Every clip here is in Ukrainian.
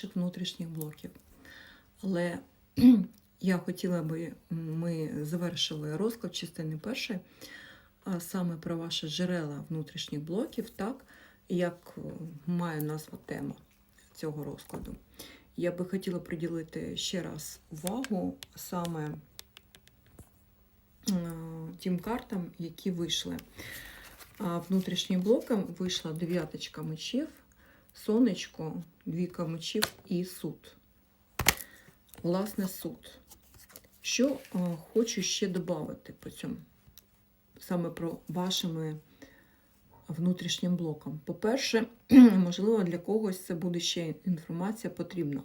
ваших внутрішніх блоків. Але я хотіла би, ми завершили розклад частини першої, а саме про ваші джерела внутрішніх блоків, так, як е, має назва тема цього розкладу. Я би хотіла приділити ще раз увагу саме е, тим картам, які вийшли. А Внутрішнім блоком вийшла дев'яточка мечів, сонечко, двійка мечів і суд. Власне, суд. Що е, хочу ще додати по цьому, саме про вашими внутрішнім блоком. По-перше, можливо, для когось це буде ще інформація потрібна.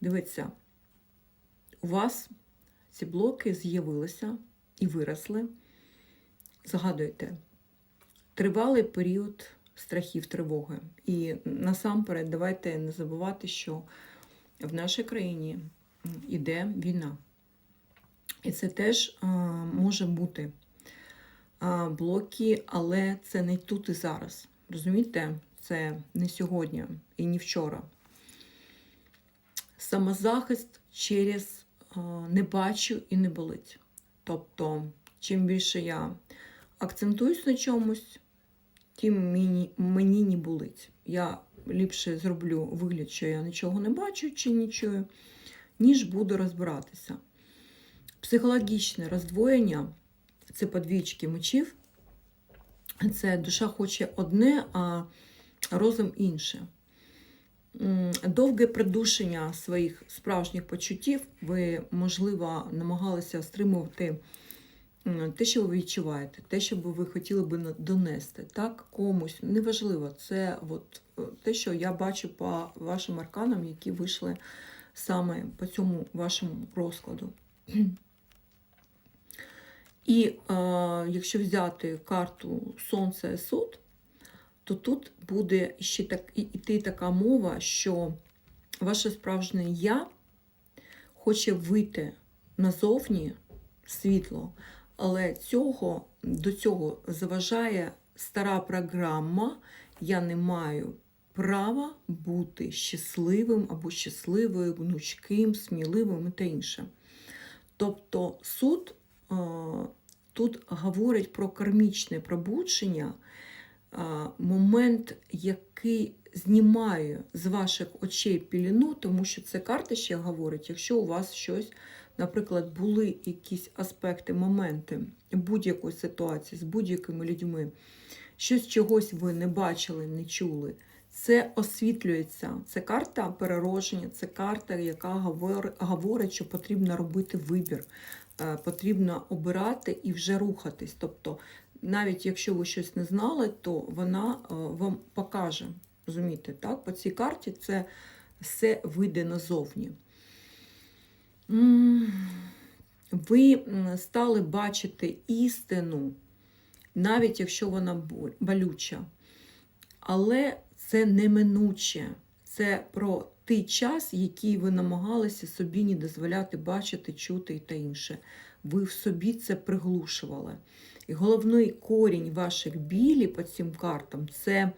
Дивіться, у вас ці блоки з'явилися і виросли. Згадуйте, тривалий період страхів, тривоги. І насамперед, давайте не забувати, що в нашій країні йде війна. І це теж а, може бути а, блоки, але це не тут і зараз. Розумієте, це не сьогодні і не вчора. Самозахист через а, не бачу і не болить. Тобто, чим більше я акцентуюсь на чомусь, тим мені, мені не болить. Я ліпше зроблю вигляд, що я нічого не бачу чи не ніж буду розбиратися. Психологічне роздвоєння це подвічки мечів. Це душа хоче одне, а розум інше. Довге придушення своїх справжніх почуттів, ви, можливо, намагалися стримувати те, що ви відчуваєте, те, що ви хотіли би донести, так, комусь. Неважливо, це от те, що я бачу по вашим арканам, які вийшли саме по цьому вашому розкладу. І е, якщо взяти карту Сонце суд, то тут буде ще так, іти така мова, що ваше справжнє я хоче вийти назовні світло, але цього, до цього заважає стара програма Я не маю права бути щасливим або щасливою, гнучким, сміливим і та інше. Тобто суд тут говорить про кармічне пробудження, момент, який знімає з ваших очей піліну, тому що це карта ще говорить, якщо у вас щось, наприклад, були якісь аспекти, моменти будь-якої ситуації з будь-якими людьми, щось чогось ви не бачили, не чули. Це освітлюється. Це карта переродження, це карта, яка говорить, що потрібно робити вибір. Е, потрібно обирати і вже рухатись. Тобто, навіть якщо ви щось не знали, то вона е, вам покаже. Розумієте, так? По цій карті це все вийде назовні. Ви стали бачити істину, навіть якщо вона болюча. Але це неминуче. Це про той час, який ви намагалися собі не дозволяти бачити, чути і та інше. Ви в собі це приглушували. І головний корінь ваших білі по цим картам це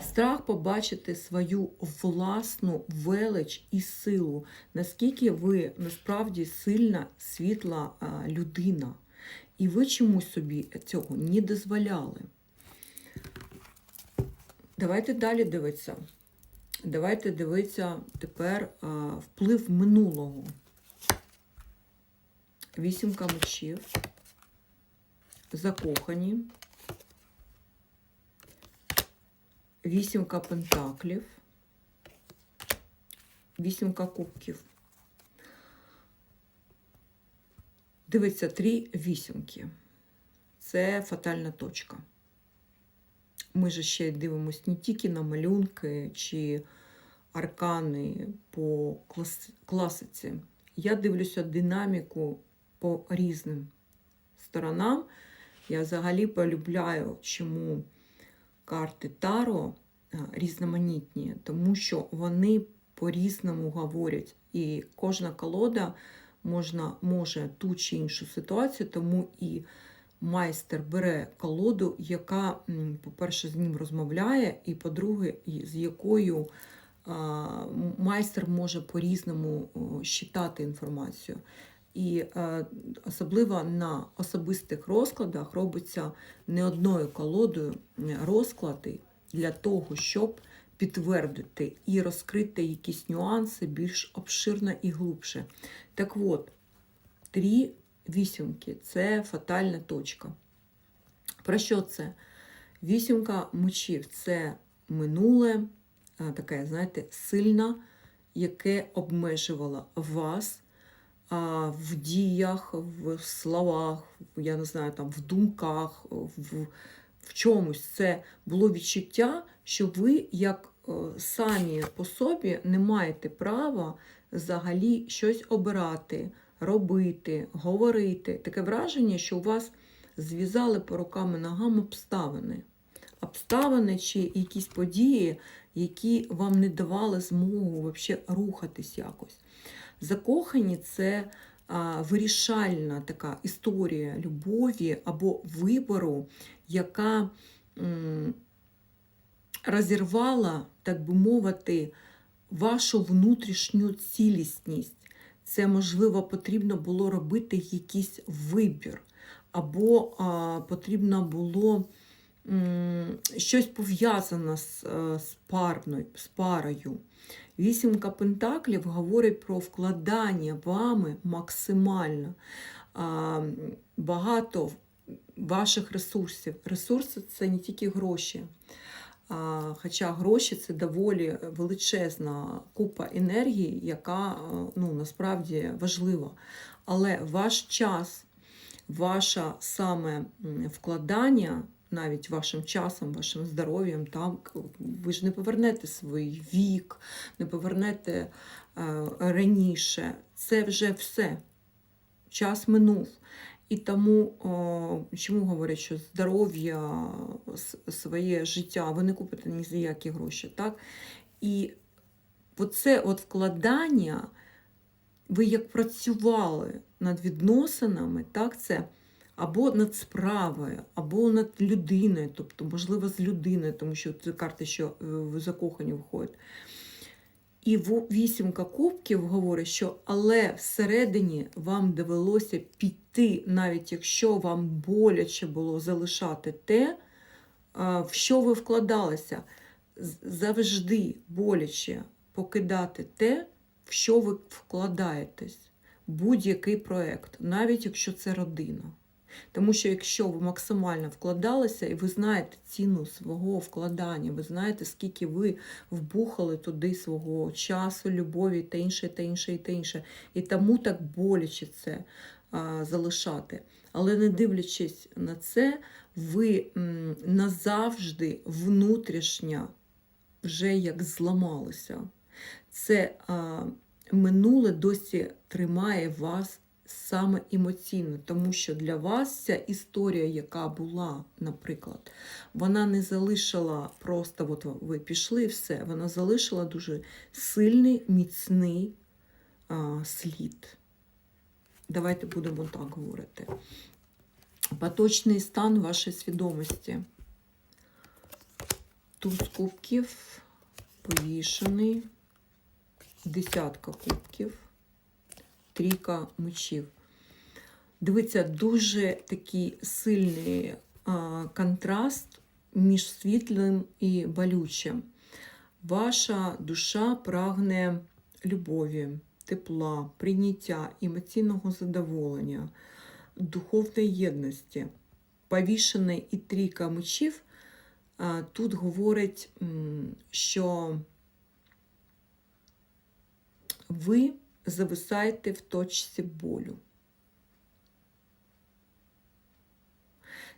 страх побачити свою власну велич і силу, наскільки ви насправді сильна, світла людина. І ви чомусь собі цього не дозволяли. Давайте далі дивитися. Давайте дивитися тепер вплив минулого. Вісімка мечів. Закохані. Вісімка пентаклів. Вісімка кубків. Дивиться три вісімки. Це фатальна точка. Ми ж ще дивимося не тільки на малюнки чи аркани по класиці. Я дивлюся динаміку по різним сторонам. Я взагалі полюбляю, чому карти Таро різноманітні, тому що вони по-різному говорять. І кожна колода можна, може ту чи іншу ситуацію, тому і майстер бере колоду, яка, по-перше, з ним розмовляє, і, по-друге, з якою майстер може по-різному щитати інформацію. І е, особливо на особистих розкладах робиться не одною колодою е, розклади для того, щоб підтвердити і розкрити якісь нюанси більш обширно і глибше. Так от, три вісімки це фатальна точка. Про що це? Вісімка мечів це минуле, таке, знаєте, сильне, яке обмежувало вас в діях, в словах, я не знаю, там, в думках, в, в чомусь. Це було відчуття, що ви, як е, самі по собі, не маєте права взагалі щось обирати, робити, говорити. Таке враження, що у вас зв'язали по рукам і ногам обставини. Обставини чи якісь події, які вам не давали змогу взагалі рухатись якось. Закохані це вирішальна така історія любові або вибору, яка розірвала, так би мовити, вашу внутрішню цілісність. Це, можливо, потрібно було робити якийсь вибір, або потрібно було щось пов'язане з, е, з, з парою. Вісімка пентаклів говорить про вкладання вами максимально багато ваших ресурсів. Ресурси це не тільки гроші. Хоча гроші це доволі величезна купа енергії, яка е, ну, насправді важлива. Але ваш час, ваше саме вкладання, навіть вашим часом, вашим здоров'ям, ви ж не повернете свій вік, не повернете е, раніше. Це вже все. Час минув. І тому, чому говорять, що здоров'я, своє життя ви не купите ні за які гроші. Так? І оце от вкладання, ви як працювали над відносинами, так, це або над справою, або над людиною, тобто, можливо, з людиною, тому що це карти, що е, в закохані виходять. І вісімка кубків говорить, що але всередині вам довелося піти, навіть якщо вам боляче було залишати те, в що ви вкладалися. Завжди боляче покидати те, в що ви вкладаєтесь. Будь-який проєкт, навіть якщо це родина. Тому що якщо ви максимально вкладалися і ви знаєте ціну свого вкладання, ви знаєте, скільки ви вбухали туди свого часу, любові та інше, та інше, та інше. І тому так боляче це а, залишати. Але не дивлячись на це, ви м, назавжди внутрішньо вже як зламалися. Це а, минуле досі тримає вас саме емоційно, тому що для вас ця історія, яка була, наприклад, вона не залишила просто, от ви пішли і все, вона залишила дуже сильний, міцний а, слід. Давайте будемо так говорити. Поточний стан вашої свідомості. Туз кубків, повішений, десятка кубків, трійка мечів. Дивіться, дуже такий сильний а, контраст між світлим і болючим. Ваша душа прагне любові, тепла, прийняття, емоційного задоволення, духовної єдності. Повішений і трійка мечів тут говорить, що ви зависаєте в точці болю.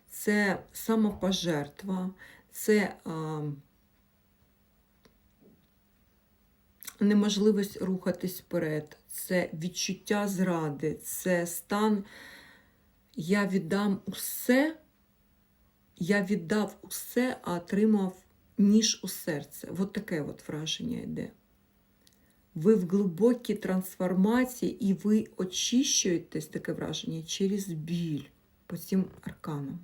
Це самопожертва, це а, неможливість рухатись вперед, це відчуття зради, це стан я віддам усе, я віддав усе, а отримав ніж у серце. От таке от враження йде. Ви в глибокій трансформації і ви очищуєтесь, таке враження, через біль по цим арканам.